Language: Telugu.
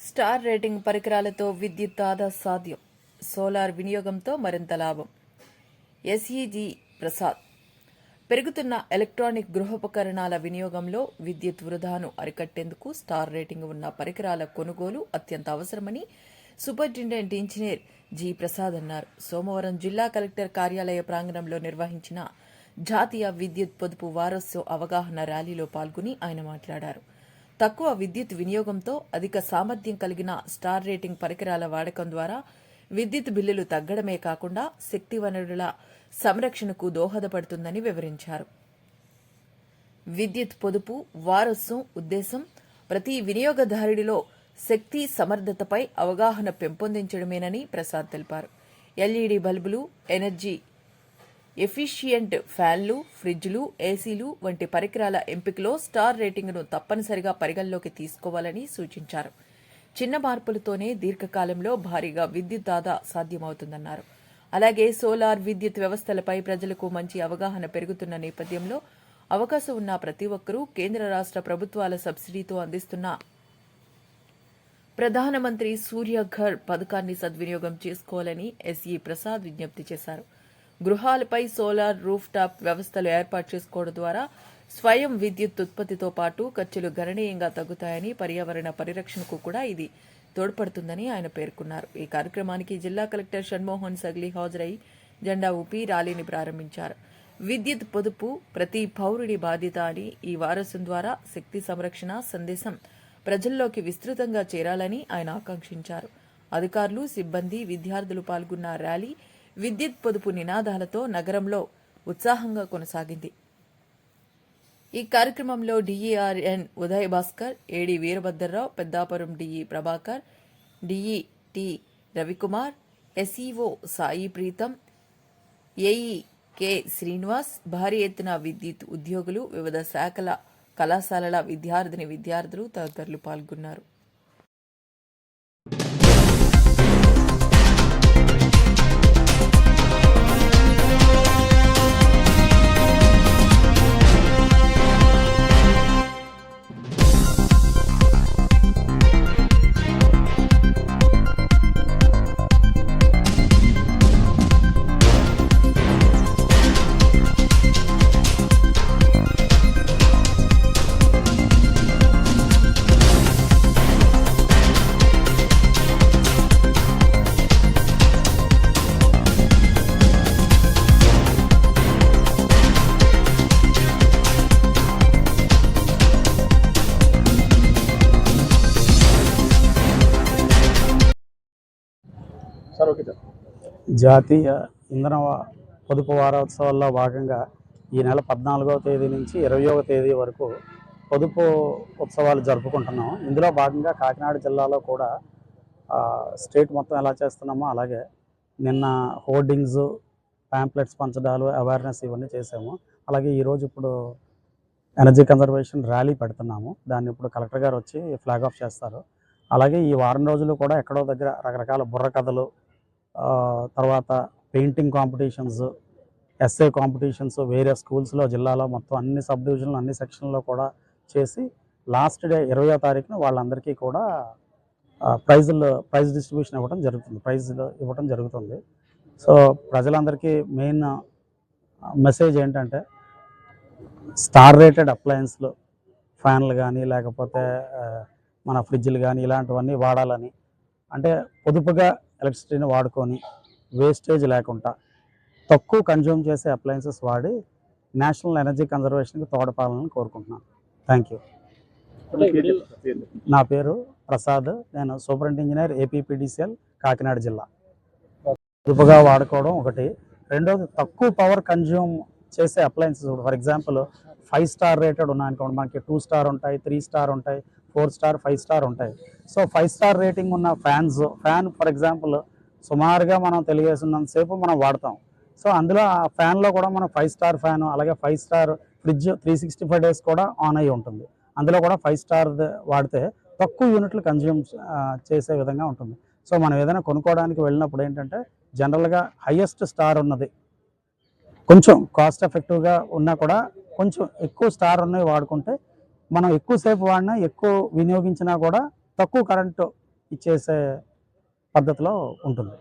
స్టార్ రేటింగ్ పరికరాలతో విద్యుత్ ఆదా సాధ్యం. సోలార్ వినియోగంతో మరింత లాభం. ఎస్ఈజీ ప్రసాద్. పెరుగుతున్న ఎలక్ట్రానిక్ గృహోపకరణాల వినియోగంలో విద్యుత్ వృధాను అరికట్టేందుకు స్టార్ రేటింగ్ ఉన్న పరికరాల కొనుగోలు అత్యంత అవసరమని సూపరింటెండెంట్ ఇంజనీర్ జి ప్రసాద్ అన్నారు. సోమవారం జిల్లా కలెక్టర్ కార్యాలయ ప్రాంగణంలో నిర్వహించిన జాతీయ విద్యుత్ పొదుపు వారోత్సవ అవగాహన ర్యాలీలో పాల్గొని ఆయన మాట్లాడారు. తక్కువ విద్యుత్ వినియోగంతో అధిక సామర్థ్యం కలిగిన స్టార్ రేటింగ్ పరికరాల వాడకం ద్వారా విద్యుత్ బిల్లులు తగ్గడమే కాకుండా శక్తి వనరుల సంరక్షణకు దోహదపడుతుందని వివరించారు. విద్యుత్ పొదుపు వారసం ఉద్దేశం ప్రతి వినియోగదారుడిలో శక్తి సమర్థతపై అవగాహన పెంపొందించడమేనని ప్రసాద్ తెలిపారు. ఎల్ఈడి బల్బులు ఎనర్జీ ఎఫిషియంట్ ఫ్యాన్లు ఫ్రిడ్జ్లు ఏసీలు వంటి పరికరాల ఎంపికలో స్టార్ రేటింగ్ను తప్పనిసరిగా పరిగణలోకి తీసుకోవాలని సూచించారు. చిన్న మార్పులతోనే దీర్ఘకాలంలో భారీగా విద్యుత్ దాదా సాధ్యమవుతుందన్నారు. అలాగే సోలార్ విద్యుత్ వ్యవస్థలపై ప్రజలకు మంచి అవగాహన పెరుగుతున్న నేపథ్యంలో అవకాశం ఉన్న ప్రతి ఒక్కరూ కేంద్ర రాష్ట్ర ప్రభుత్వాల సబ్సిడీతో అందిస్తున్న ప్రధానమంత్రి సూర్యఘర్ పథకాన్ని సద్వినియోగం చేసుకోవాలని ఎస్ఈ ప్రసాద్ విజ్ఞప్తి చేశారు. గృహాలపై సోలార్ రూఫ్ టాప్ వ్యవస్థలు ఏర్పాటు చేసుకోవడం ద్వారా స్వయం విద్యుత్ ఉత్పత్తితో పాటు ఖర్చులు గణనీయంగా తగ్గుతాయని పర్యావరణ పరిరక్షణకు కూడా ఇది తోడ్పడుతుందని ఆయన పేర్కొన్నారు. ఈ కార్యక్రమానికి జిల్లా కలెక్టర్ షణ్మోహన్ సగ్లీ హాజరై జెండా ఊపి ర్యాలీని ప్రారంభించారు. విద్యుత్ పొదుపు ప్రతి పౌరుడి బాధ్యత అని ఈ వారసం ద్వారా శక్తి సంరక్షణ సందేశం ప్రజల్లోకి విస్తృతంగా చేరాలని ఆయన ఆకాంక్షించారు. అధికారులు సిబ్బంది విద్యార్థులు పాల్గొన్న ర్యాలీ విద్యుత్ పొదుపు నినాదాలతో నగరంలో ఉత్సాహంగా కొనసాగింది. ఈ కార్యక్రమంలో DERN Uday Bhaskar AD Veerabhadrarao Peddapuram DE Prabhakar DE T Ravikumar SEO Sai Preetham AE K Srinivas భారీ ఎత్తున విద్యుత్ ఉద్యోగులు వివిధ శాఖల కళాశాలల విద్యార్థిని విద్యార్థులు తదితరులు పాల్గొన్నారు. జాతీయ ఇంధన పొదుపు వారోత్సవాల్లో భాగంగా ఈ నెల పద్నాలుగవ తేదీ నుంచి ఇరవయవ తేదీ వరకు పొదుపు ఉత్సవాలు జరుపుకుంటున్నాం. ఇందులో భాగంగా కాకినాడ జిల్లాలో కూడా స్టేట్ మొత్తం ఎలా చేస్తున్నామో అలాగే నిన్న హోర్డింగ్స్ ప్యాంప్లెట్స్ పంచడాలు అవేర్నెస్ ఇవన్నీ చేసాము. అలాగే ఈరోజు ఇప్పుడు ఎనర్జీ కన్జర్వేషన్ ర్యాలీ పెడుతున్నాము. దాన్ని ఇప్పుడు కలెక్టర్ గారు వచ్చి ఫ్లాగ్ ఆఫ్ చేస్తారు. అలాగే ఈ వారం రోజులు కూడా ఎక్కడో దగ్గర రకరకాల బుర్ర కథలు తర్వాత పెయింటింగ్ కాంపిటీషన్స్ ఎస్ఏ కాంపిటీషన్స్ వేరే స్కూల్స్లో జిల్లాలో మొత్తం అన్ని సబ్ డివిజన్లు అన్ని సెక్షన్లో కూడా చేసి లాస్ట్ డే ఇరవయో తారీఖున వాళ్ళందరికీ కూడా ప్రైజులు ప్రైజ్ డిస్ట్రిబ్యూషన్ ఇవ్వడం జరుగుతుంది. ప్రైజులు ఇవ్వడం జరుగుతుంది. సో ప్రజలందరికీ మెయిన్ మెసేజ్ ఏంటంటే స్టార్ రేటెడ్ అప్లయన్స్లు ఫ్యాన్లు కానీ లేకపోతే మన ఫ్రిడ్జ్లు కానీ ఇలాంటివన్నీ వాడాలని. అంటే పొదుపుగా ఎలక్ట్రిసిటీని వాడుకొని వేస్టేజ్ లేకుండా తక్కువ కన్జ్యూమ్ చేసే అప్లయన్సెస్ వాడి నేషనల్ ఎనర్జీ కన్జర్వేషన్కి తోడ్పడాలని కోరుకుంటున్నాను. Thank you. నా పేరు ప్రసాద్. నేను సూపరింట్ ఇంజనీర్ ఏపీపీడీసీఎల్ కాకినాడ జిల్లా. పొదుపుగా వాడుకోవడం ఒకటి. రెండోది తక్కువ పవర్ కన్జ్యూమ్ చేసే appliances. For example five star rated ఉన్నాయనుకోండి మనకి టూ స్టార్ ఉంటాయి త్రీ స్టార్ ఉంటాయి. ఫోర్ స్టార్ ఫైవ్ స్టార్ ఉంటాయి. సో ఫైవ్ స్టార్ రేటింగ్ ఉన్న ఫ్యాన్స్ ఫ్యాన్ ఫర్ ఎగ్జాంపుల్ సుమారుగా మనం తెలియజేసినంతసేపు మనం వాడతాం. సో అందులో ఆ ఫ్యాన్లో కూడా మనం ఫైవ్ స్టార్ ఫ్యాన్ అలాగే five star fridge three sixty five days కూడా ఆన్ అయ్యి ఉంటుంది. అందులో కూడా ఫైవ్ స్టార్ వాడితే తక్కువ యూనిట్లు కన్జ్యూమ్ చేసే విధంగా ఉంటుంది. సో మనం ఏదైనా కొనుక్కోవడానికి వెళ్ళినప్పుడు ఏంటంటే జనరల్గా హయ్యెస్ట్ స్టార్ ఉన్నది. కొంచెం కాస్ట్ ఎఫెక్టివ్గా ఉన్నా కూడా కొంచెం ఎక్కువ స్టార్ ఉన్నవి వాడుకుంటే మనం ఎక్కువసేపు వాడినా ఎక్కువ వినియోగించినా కూడా తక్కువ కరెంటు ఇచ్చేసే పద్ధతిలో ఉంటుంది.